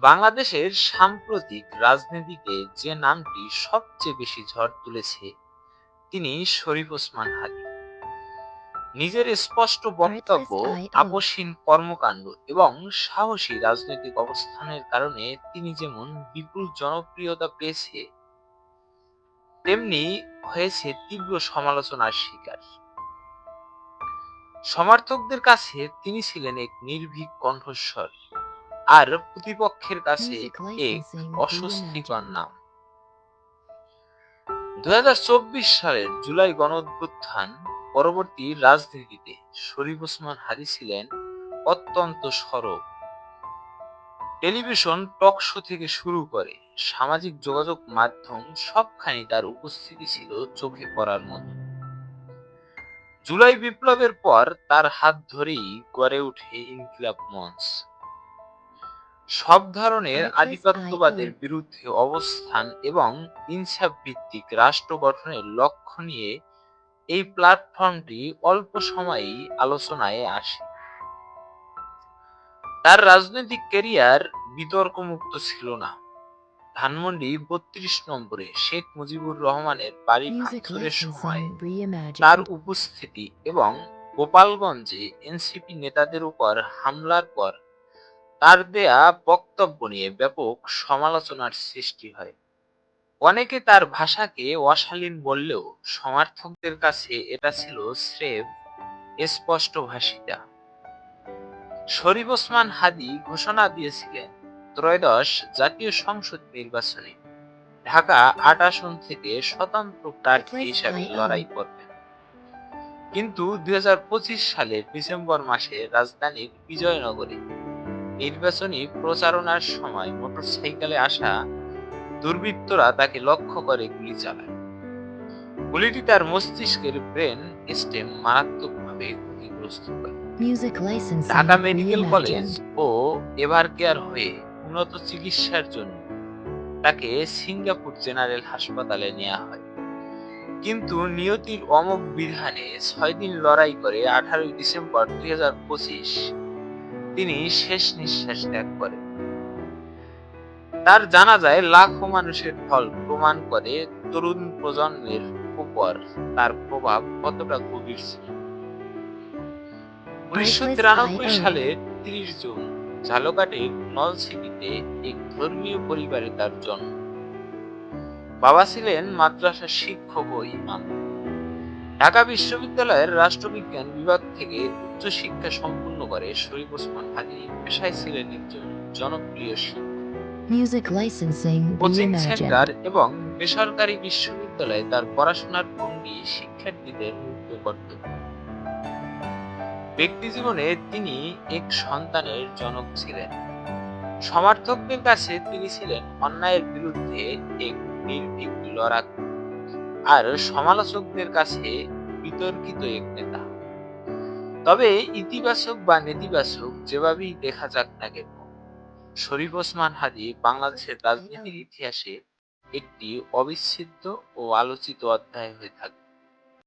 বাংলাদেশের সাম্প্রতিক রাজনীতিতে যে নামটি সবচেয়ে বেশি ঝড় তুলেছে তিনি শরীফ ওসমান হাদি। নিজের স্পষ্ট বক্তব্য আপসহীন কর্মকাণ্ড এবং সাহসী রাজনৈতিক অবস্থানের কারণে তিনি যেমন বিপুল জনপ্রিয়তা পেয়েছে তেমনি হয়েছে তীব্র সমালোচনার শিকার। সমর্থকদের কাছে তিনি ছিলেন এক নির্ভীক কণ্ঠস্বর। আর প্রতিপক্ষের কাছে এক অস্বস্তিকর নাম। দুই সালের জুলাই গণ অভ্যুত্থান পরবর্তী রাজনীতিতে শরীফ ওসমান হাদি ছিলেন অত্যন্ত সরব। টেলিভিশন টক শো থেকে শুরু করে সামাজিক যোগাযোগ মাধ্যম সবখানি তার উপস্থিতি ছিল চোখে পড়ার মতো। জুলাই বিপ্লবের পর তার হাত ধরেই গড়ে ওঠে ইনকিলাব মঞ্চ। সব ধরনের আধিপত্যবাদের বিরুদ্ধে অবস্থান এবং ইনসাফ ভিত্তিক রাষ্ট্র গঠনের লক্ষ্য নিয়ে এই প্ল্যাটফর্মটি অল্প সময়েই আলোচনায় আসে। তার রাজনৈতিক ক্যারিয়ার বিতর্কমুক্ত ছিল না। ধানমন্ডি বত্রিশ নম্বরে শেখ মুজিবুর রহমানের বাড়ি ভাঙচুরের সময় তার উপস্থিতি এবং গোপালগঞ্জে এনসিপি নেতাদের উপর হামলার পর তার দেয়া বক্তব্য নিয়ে ব্যাপক সমালোচনার সৃষ্টি হয়। অনেকে তার ভাষাকে অশালীন বললেও সমর্থকদের কাছে এটা ছিল স্রেফ স্পষ্ট ভাষিতা। শরীফ ওসমান হাদি ঘোষণা দিয়েছিলেন, ত্রয়োদশ জাতীয় সংসদ নির্বাচনে ঢাকা আট আসন থেকে স্বতন্ত্র প্রার্থী হিসাবে লড়াই করবেন। কিন্তু দুই হাজার পঁচিশ সালের ডিসেম্বর মাসে রাজধানীর বিজয়নগরে নির্বাচনী প্রচারণার সময় মোটরসাইকেলে আসা দুর্বৃত্তরা তাকে লক্ষ্য করে গুলি চালায়। গুলিটি তার মস্তিষ্কের ব্রেন স্টেম মারাত্মকভাবে ক্ষতিগ্রস্ত করে। ঢাকা মেডিকেল কলেজ ও এভার কেয়ার হয়ে উন্নত চিকিৎসার জন্য তাকে সিঙ্গাপুর জেনারেল হাসপাতালে নেওয়া হয়। কিন্তু নিয়তির অমোঘ বিধানে ছয় দিন লড়াই করে আঠারোই ডিসেম্বর দুই হাজার পঁচিশ তিনি শেষ নিঃশ্বাস ত্যাগ করেন। তার জানা যায় লাখো মানুষের ফল প্রমাণ করে তরুণ প্রজন্মের উপর তার প্রভাব কতটা গভীর ছিল। উনিশশো তিরানব্বই সালের তিরিশ জুন ঝালকাঠির নলছিটিতে এক ধর্মীয় পরিবারে তার জন্ম। বাবা ছিলেন মাদ্রাসা শিক্ষক ও ইমাম। ঢাকা বিশ্ববিদ্যালয়ের রাষ্ট্রবিজ্ঞান বিভাগ থেকে উচ্চ শিক্ষা সম্পূর্ণ করে শরীফ ওসমান হাদি পেশায় ছিলেন একজন জনপ্রিয় শিক্ষক। কোচিং সেন্টার এবং বেসরকারি বিশ্ববিদ্যালয়ে তার পড়াশোনার ভঙ্গি শিক্ষার্থীদের মুগ্ধ করত। ব্যক্তি জীবনে তিনি এক সন্তানের জনক ছিলেন। সমর্থকদের কাছে তিনি ছিলেন অন্যায়ের বিরুদ্ধে এক নির্ভীক লড়াক। আর সমালোচকদের কাছে বিতর্কিত এক নেতা। তবে ইতিবাচক বা নেতিবাচক যেভাবেই দেখা যাক না কেন, শরীফ ওসমান হাদি বাংলাদেশের রাজনীতির ইতিহাসে একটি অবিচ্ছেদ্য ও আলোচিত অধ্যায় হয়ে থাকবে।